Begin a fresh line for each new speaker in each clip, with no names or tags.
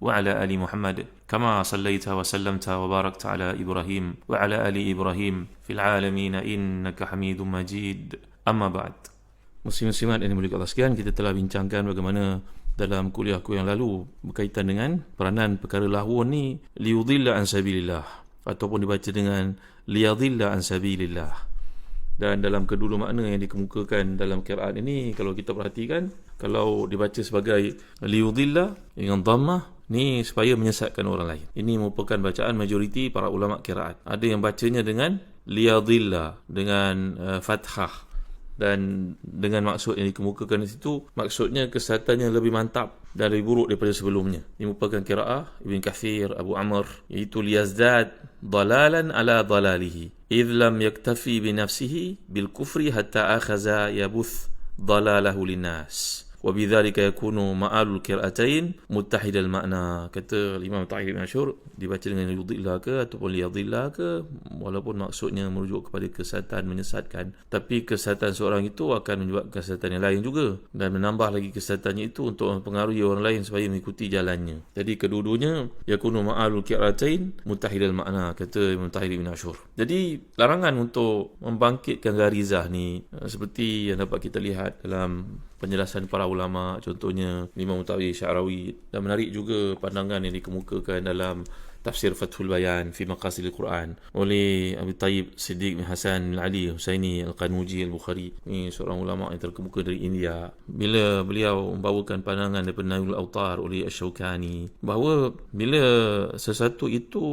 wa barik ala Muhammad وعلى ال محمد كما صليت وسلمت وباركت على ابراهيم وعلى ال ابراهيم في العالمين انك حميد مجيد اما بعد Muslim-muslimat yang dimiliki Allah sekalian, kita telah bincangkan bagaimana dalam kuliahku yang lalu berkaitan dengan peranan perkara lahwun ni liudilla an sabilillah ataupun dibaca dengan liyadilla an sabilillah. Dan dalam kedua makna yang dikemukakan dalam qiraat ini kalau kita perhatikan kalau dibaca sebagai liudilla dengan dhammah Ni supaya menyesatkan orang lain. Ini merupakan bacaan majoriti para ulama kiraat. Ada yang bacanya dengan liyadillah dengan uh, fathah dan dengan maksud yang dikemukakan di situ maksudnya kesehatannya lebih mantap dan lebih buruk daripada sebelumnya. Ini merupakan kiraah Ibn Kathir, Abu Amr iaitu liyazdad dalalan ala dalalihi idh lam yaktafi bi nafsihi bil kufri hatta akhaza yabuth dalalahu linnas wabidzalika yakunu ma'alul qira'atain muttahidal makna kata Imam Ta'ir bin Ashur dibaca dengan yudillah ke ataupun liyadillah ke walaupun maksudnya merujuk kepada kesatan menyesatkan. Tapi kesatan seorang itu akan menyebabkan kesatan yang lain juga. Dan menambah lagi kesatannya itu untuk mempengaruhi orang lain supaya mengikuti jalannya. Jadi kedua-duanya yakunu ma'alul qira'atain muttahidal makna kata Imam Ta'ir bin Ashur. Jadi larangan untuk membangkitkan garizah ni eh, seperti yang dapat kita lihat dalam penjelasan para ulama contohnya Imam Mutawi Syarawi dan menarik juga pandangan yang dikemukakan dalam fi Maqasid Al-Quran. Oleh Abi Tayyib Siddiq bin Hasan bin Ali Husaini Al-Qanuji Al-Bukhari. Ini seorang ulama yang terkemuka dari India. Bila beliau membawakan pandangan daripada Nailul Autar oleh Ash-Shawkani bahawa bila sesuatu itu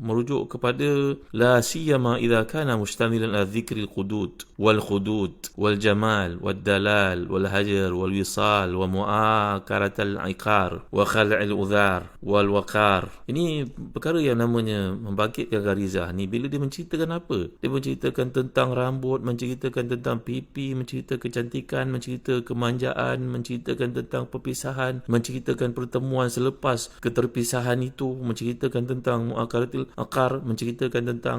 merujuk kepada la siyama idza kana mustamilan ala dhikril qudud wal khudud wal jamal wal dalal wal hajar wal wisal wa mu'akarat al-iqar wa khal'il udhar wal waqar ini perkara yang namanya membangkitkan garizah ni bila dia menceritakan apa? Dia menceritakan tentang rambut menceritakan tentang pipi menceritakan kecantikan menceritakan kemanjaan menceritakan tentang perpisahan menceritakan pertemuan selepas keterpisahan itu menceritakan tentang muakaratil akar menceritakan tentang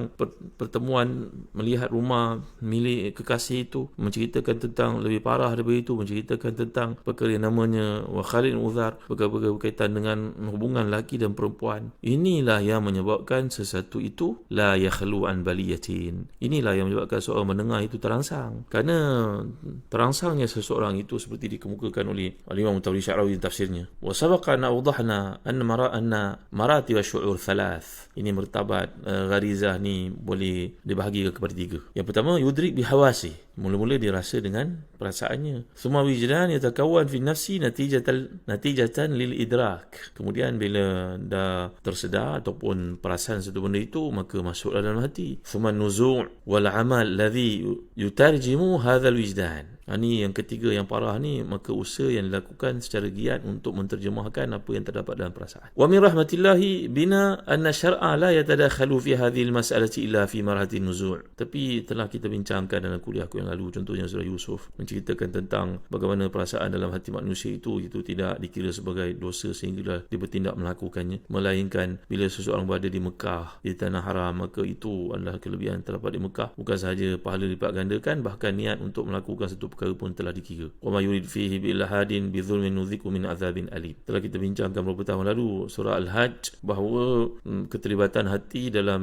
pertemuan melihat rumah milik kekasih itu menceritakan tentang lebih parah daripada itu menceritakan tentang perkara yang namanya wakhalin uzar perkara-perkara berkaitan dengan hubungan laki dan perempuan. Ini inilah yang menyebabkan sesuatu itu la yakhlu an baliyatin. Inilah yang menyebabkan seorang mendengar itu terangsang. Kerana terangsangnya seseorang itu seperti dikemukakan oleh Imam Mutawli Syarawi tafsirnya. Wa sabaqa an awdahna an mara anna marati wa syu'ur thalath. Ini mertabat uh, gharizah ni boleh dibahagi kepada tiga. Yang pertama yudrik bihawasi. Mula-mula dia rasa dengan perasaannya. Semua wijdan yatakawan fi nafsi natijatan natijatan lil idrak. Kemudian bila dah tersedar ataupun perasaan satu benda itu maka masuk dalam hati. Thumma nuzu' wal amal ladhi yutarjimu hadzal wijdan. Ini yang ketiga yang parah ni maka usaha yang dilakukan secara giat untuk menterjemahkan apa yang terdapat dalam perasaan. Wa min rahmatillahi bina anna syar'a la yatadakhalu fi hadhihi al-mas'alati illa fi marhati nuzul. Tapi telah kita bincangkan dalam kuliah aku yang lalu contohnya surah Yusuf menceritakan tentang bagaimana perasaan dalam hati manusia itu itu tidak dikira sebagai dosa sehingga dia bertindak melakukannya melainkan bila seseorang berada di Mekah di tanah haram maka itu adalah kelebihan terdapat di Mekah bukan sahaja pahala lipat gandakan bahkan niat untuk melakukan satu perkara pun telah dikira. Wa ma yurid fihi bi ilhadin bi dhulmin nudhiku min azabin alim. Telah kita bincangkan beberapa tahun lalu surah Al-Hajj bahawa hmm, keterlibatan hati dalam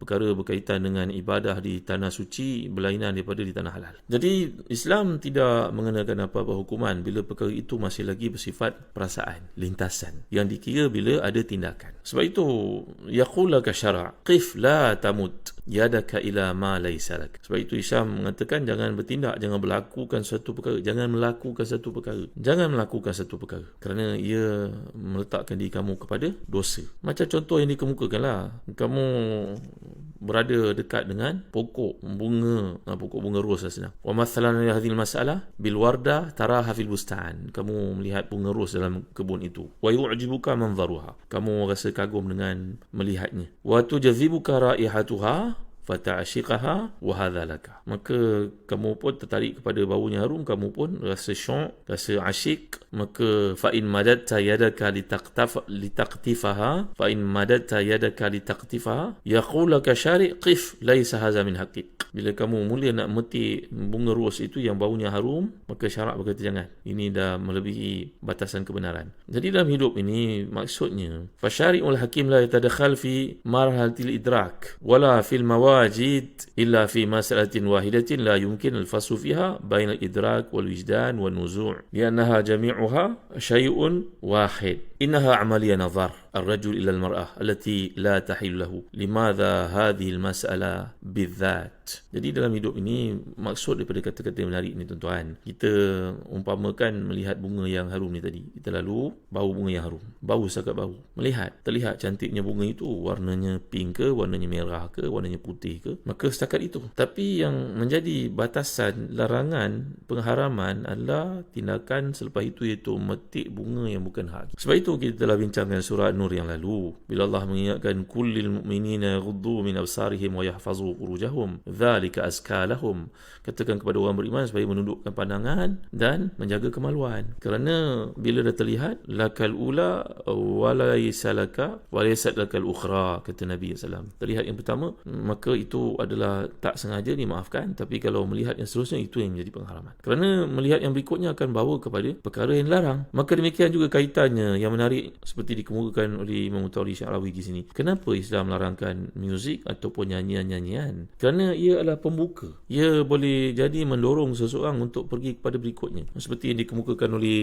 perkara berkaitan dengan ibadah di tanah suci berlainan daripada di tanah halal. Jadi Islam tidak mengenakan apa-apa hukuman bila perkara itu masih lagi bersifat perasaan, lintasan yang dikira bila ada tindakan. Sebab itu yaqulaka syara' qif la tamut yadaka ila ma laysa lak. Sebab itu Islam mengatakan jangan bertindak, jangan melakukan satu perkara, jangan melakukan satu perkara. Jangan melakukan satu perkara kerana ia meletakkan diri kamu kepada dosa. Macam contoh yang dikemukakanlah. Kamu berada dekat dengan pokok bunga ha, pokok bunga ros lah senang wa mathalan hadhil masalah bil warda taraha fil bustan kamu melihat bunga ros dalam kebun itu wa yu'jibuka manzaruha kamu rasa kagum dengan melihatnya wa tujazibuka raihatuha fata'ashiqaha wa hadha laka. Maka kamu pun tertarik kepada baunya harum kamu pun rasa syok rasa asyik. Maka fa in madatta yadaka litaqtaf litaqtifaha fa in madatta yadaka litaqtifaha yaqul syari' qif laysa hadha min haqiq. Bila kamu mula nak metik bunga ros itu yang baunya harum maka syarak berkata jangan. Ini dah melebihi batasan kebenaran. Jadi dalam hidup ini maksudnya fa syari'ul hakim la yatadakhal fi marhalatil idrak wala fil mawad المواجد إلا في مسألة واحدة لا يمكن الفصل فيها بين الإدراك والوجدان والنزوع لأنها جميعها شيء واحد. إنها عملية نظر الرجل إلى المرأة التي لا تحل له لماذا هذه المسألة بالذات jadi dalam hidup ini maksud daripada kata-kata yang menarik ni tuan-tuan kita umpamakan melihat bunga yang harum ni tadi kita lalu bau bunga yang harum bau sangat bau melihat terlihat cantiknya bunga itu warnanya pink ke warnanya merah ke warnanya putih ke maka setakat itu tapi yang menjadi batasan larangan pengharaman adalah tindakan selepas itu iaitu metik bunga yang bukan hak sebab itu kita telah bincangkan surah Nur yang lalu. Bila Allah mengingatkan kullil mu'minina yaghuddu min absarihim wa yahfazu furujahum dzalika azka lahum. Katakan kepada orang beriman supaya menundukkan pandangan dan menjaga kemaluan. Kerana bila dah terlihat lakal ula walaysa laka walaysat lakal ukhra kata Nabi SAW terlihat yang pertama maka itu adalah tak sengaja dimaafkan. Tapi kalau melihat yang seterusnya itu yang menjadi pengharaman. Kerana melihat yang berikutnya akan bawa kepada perkara yang larang maka demikian juga kaitannya. Yang menarik seperti dikemukakan oleh Imam Tawri Syarawi di sini kenapa Islam melarangkan muzik ataupun nyanyian-nyanyian kerana ia adalah pembuka. Ia boleh jadi mendorong seseorang untuk pergi kepada berikutnya. Seperti yang dikemukakan oleh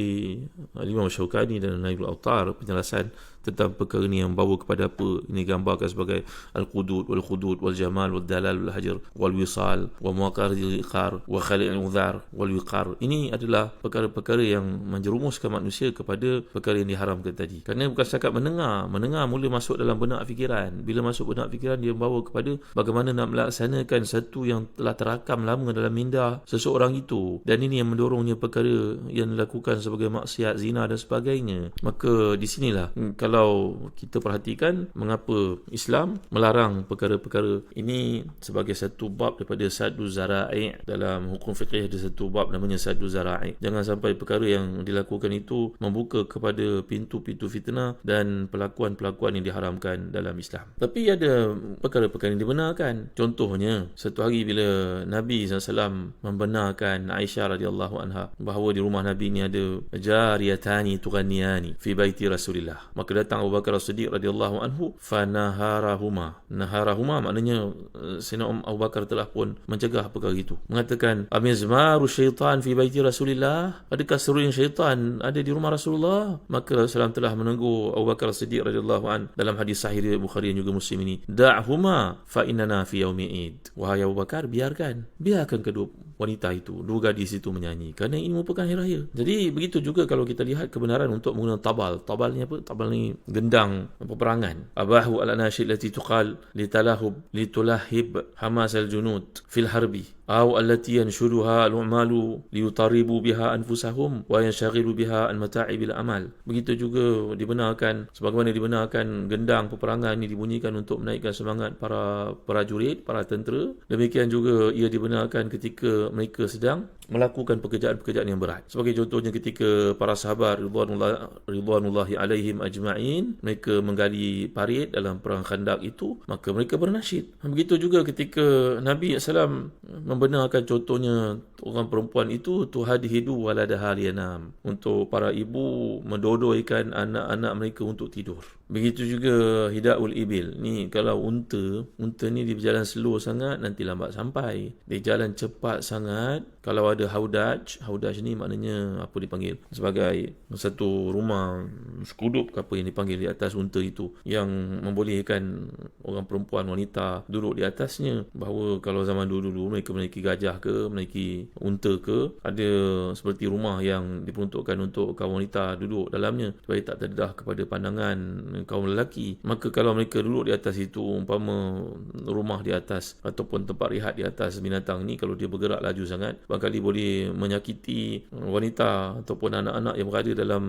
Imam Syaukani dan Naibul Autar penjelasan tentang perkara ini yang membawa kepada apa ini gambarkan sebagai al-qudud wal khudud wal jamal wal dalal wal hajar wal wisal wa muqar al-iqar wa khali' al-udhar wal wiqar ini adalah perkara-perkara yang menjerumuskan manusia kepada perkara yang diharamkan tadi. Kerana bukan setakat mendengar mendengar mula masuk dalam benak fikiran. Bila masuk benak fikiran dia membawa kepada bagaimana nak melaksanakan satu yang telah terakam lama dalam minda seseorang itu. Dan ini yang mendorongnya perkara yang dilakukan sebagai maksiat zina dan sebagainya. Maka di sinilah kalau kalau kita perhatikan mengapa Islam melarang perkara-perkara ini sebagai satu bab daripada sadu zara'i. Dalam hukum fiqh ada satu bab namanya sadu zara'i. Jangan sampai perkara yang dilakukan itu membuka kepada pintu-pintu fitnah dan pelakuan-pelakuan yang diharamkan dalam Islam. Tapi ada perkara-perkara yang dibenarkan. Contohnya satu hari bila Nabi SAW membenarkan Aisyah radhiyallahu anha bahawa di rumah Nabi ini ada jariyatani tughanniyani fi baiti Rasulillah. Maka datang Abu Bakar As-Siddiq radhiyallahu anhu fanaharahuma. Naharahuma maknanya eh, Sayyidina Abu Bakar telah pun mencegah perkara itu. Mengatakan amizmaru syaitan fi baiti Rasulillah? Adakah seruan syaitan ada di rumah Rasulullah? Maka Rasulullah telah menegur Abu Bakar As-Siddiq radhiyallahu an dalam hadis sahih Bukhari dan juga Muslim ini. Da'huma fa innana fi yaumi Id. Wahai Abu Bakar, biarkan. Biarkan kedua wanita itu, dua gadis itu menyanyi kerana ini merupakan hari raya. Jadi begitu juga kalau kita lihat kebenaran untuk menggunakan tabal. Tabal ni apa? Tabal ni gendang peperangan. Abahu al anashid lati tuqal litalahub litulahib hamas al junud fil harbi أو التي ينشرها العمال ليطربوا بها أنفسهم وينشغلوا بها عن متاعب الأمال begitu juga dibenarkan sebagaimana dibenarkan gendang peperangan ini dibunyikan untuk menaikkan semangat para prajurit para tentera demikian juga ia dibenarkan ketika mereka sedang melakukan pekerjaan-pekerjaan yang berat sebagai contohnya ketika para sahabat ridwanullah ridwanullahi alaihim ajma'in mereka menggali parit dalam perang khandak itu maka mereka bernasyid begitu juga ketika Nabi SAW membenarkan contohnya orang perempuan itu tuhadihidu waladaha lianam untuk para ibu mendodoikan anak-anak mereka untuk tidur. Begitu juga hidaul ibil. Ni kalau unta unta ni dia berjalan slow sangat nanti lambat sampai. Dia jalan cepat sangat kalau ada haudaj haudaj ni maknanya apa dipanggil? Sebagai satu rumah sekudup ke apa yang dipanggil di atas unta itu yang membolehkan orang perempuan wanita duduk di atasnya. Bahawa kalau zaman dulu-dulu mereka memiliki gajah ke memiliki unta ke ada seperti rumah yang diperuntukkan untuk kaum wanita duduk dalamnya supaya tak terdedah kepada pandangan kaum lelaki. Maka kalau mereka duduk di atas itu umpama rumah di atas ataupun tempat rehat di atas binatang ni kalau dia bergerak laju sangat barangkali boleh menyakiti wanita ataupun anak-anak yang berada dalam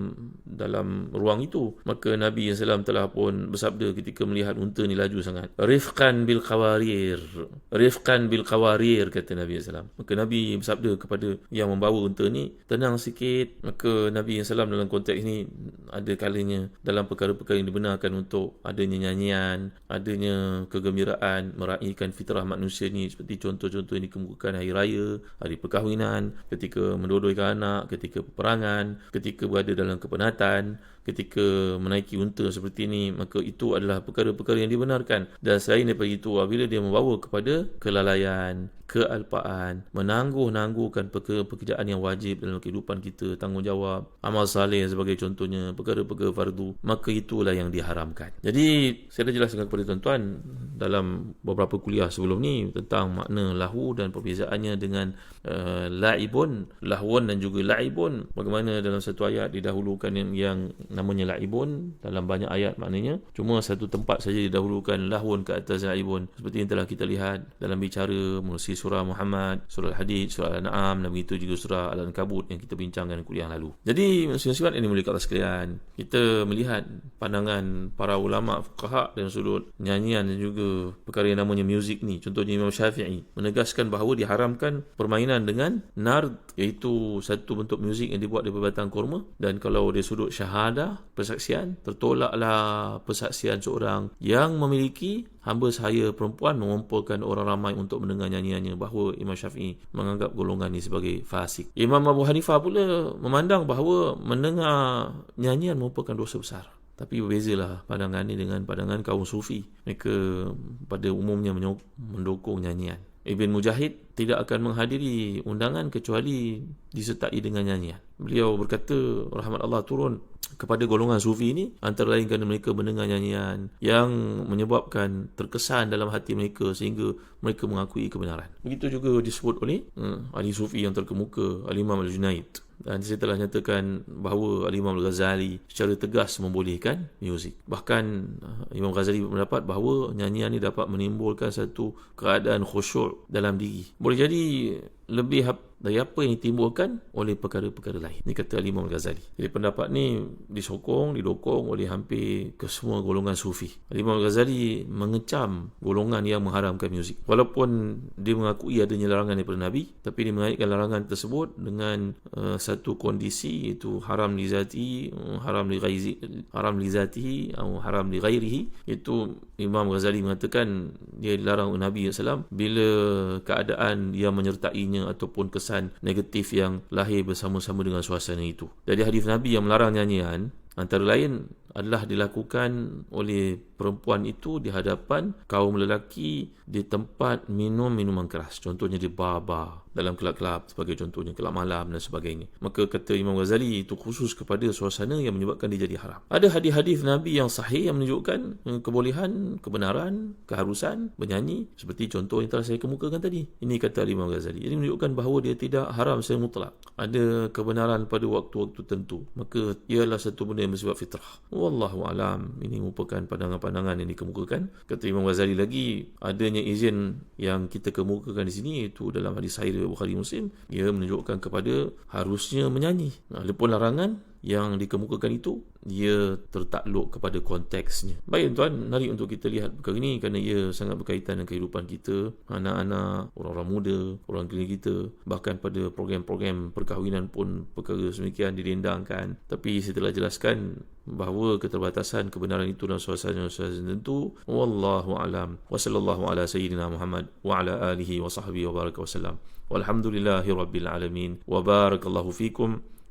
dalam ruang itu. Maka Nabi SAW telah pun bersabda ketika melihat unta ni laju sangat rifqan bil qawarir. Rifqan bil qawarir kata Nabi SAW maka Nabi bersabda kepada yang membawa unta ni tenang sikit. Maka Nabi SAW dalam konteks ini ada kalanya dalam perkara-perkara yang dibenarkan untuk adanya nyanyian adanya kegembiraan meraihkan fitrah manusia ni seperti contoh-contoh yang dikemukakan hari raya hari perkahwinan ketika mendodoikan anak ketika peperangan ketika berada dalam kepenatan ketika menaiki unta seperti ini maka itu adalah perkara-perkara yang dibenarkan. Dan selain daripada itu apabila dia membawa kepada kelalaian kealpaan menangguh-nangguhkan pekerjaan yang wajib dalam kehidupan kita tanggungjawab amal saleh sebagai contohnya perkara-perkara fardu maka itulah yang diharamkan. Jadi saya dah jelaskan kepada tuan-tuan dalam beberapa kuliah sebelum ni tentang makna lahu dan perbezaannya dengan uh, laibun lahun dan juga laibun. Bagaimana dalam satu ayat didahulukan yang, yang namanya laibun dalam banyak ayat maknanya. Cuma satu tempat saja didahulukan lahun ke atas laibun. Seperti yang telah kita lihat dalam bicara melalui surah Muhammad surah Al-Hadid surah Al-An'am dan begitu juga surah Al-Ankabut yang kita bincangkan kuliah lalu. Jadi maksudnya ini mulia kata sekalian kita melihat pandangan para ulama fuqaha dan sudut nyanyian dan juga perkara yang namanya muzik ni. Contohnya Imam Syafi'i menegaskan bahawa diharamkan permainan dengan nard iaitu satu bentuk muzik yang dibuat daripada batang kurma. Dan kalau dia sudut syahadah syahadah, persaksian, tertolaklah persaksian seorang yang memiliki hamba saya perempuan mengumpulkan orang ramai untuk mendengar nyanyiannya bahawa Imam Syafi'i menganggap golongan ini sebagai fasik. Imam Abu Hanifah pula memandang bahawa mendengar nyanyian merupakan dosa besar. Tapi berbezalah pandangan ini dengan pandangan kaum sufi. Mereka pada umumnya mendukung nyanyian. Ibn Mujahid tidak akan menghadiri undangan kecuali disertai dengan nyanyian. Beliau berkata rahmat Allah turun kepada golongan sufi ini antara lain kerana mereka mendengar nyanyian yang menyebabkan terkesan dalam hati mereka sehingga mereka mengakui kebenaran. Begitu juga disebut oleh hmm, ahli sufi yang terkemuka Al-Imam Al-Junaid dan saya telah nyatakan bahawa Imam Al-Ghazali secara tegas membolehkan muzik. Bahkan uh, Imam Ghazali mendapat bahawa nyanyian ini dapat menimbulkan satu keadaan khusyuk dalam diri. Boleh jadi lebih dari apa yang ditimbulkan oleh perkara-perkara lain. Ini kata Imam Al-Ghazali. Jadi pendapat ni disokong, didokong oleh hampir ke semua golongan sufi. Imam Al-Ghazali mengecam golongan yang mengharamkan muzik. Walaupun dia mengakui adanya larangan daripada Nabi, tapi dia mengaitkan larangan tersebut dengan uh, satu kondisi iaitu haram li zati, haram li ghaizi, haram li zati atau haram li ghairihi. Itu Imam Ghazali mengatakan dia dilarang oleh Nabi SAW bila keadaan yang menyertainya ataupun kesan kesan negatif yang lahir bersama-sama dengan suasana itu. Jadi hadis Nabi yang melarang nyanyian antara lain adalah dilakukan oleh perempuan itu di hadapan kaum lelaki di tempat minum minuman keras. Contohnya di bar-bar dalam kelab-kelab sebagai contohnya kelab malam dan sebagainya. Maka kata Imam Ghazali itu khusus kepada suasana yang menyebabkan dia jadi haram. Ada hadis-hadis Nabi yang sahih yang menunjukkan eh, kebolehan, kebenaran, keharusan bernyanyi seperti contoh yang telah saya kemukakan tadi. Ini kata Imam Ghazali. Ini menunjukkan bahawa dia tidak haram secara mutlak. Ada kebenaran pada waktu-waktu tertentu. Maka ialah satu benda yang bersifat fitrah. Wallahu alam ini merupakan pandangan-pandangan yang dikemukakan. Kata Imam Ghazali lagi adanya izin yang kita kemukakan di sini itu dalam hadis sahih Bukhari Muslim ia menunjukkan kepada harusnya menyanyi. Adapun larangan yang dikemukakan itu dia tertakluk kepada konteksnya. Baik tuan, mari untuk kita lihat perkara ini kerana ia sangat berkaitan dengan kehidupan kita, anak-anak, orang-orang muda, orang keliling kita, bahkan pada program-program perkahwinan pun perkara semikian didendangkan. Tapi saya telah jelaskan bahawa keterbatasan kebenaran itu dalam suasana-suasana tertentu. Wallahu alam. Wa sallallahu ala sayyidina Muhammad wa ala alihi wa sahbihi wa baraka wasallam walhamdulillahi rabbil alamin. Wa barakallahu fikum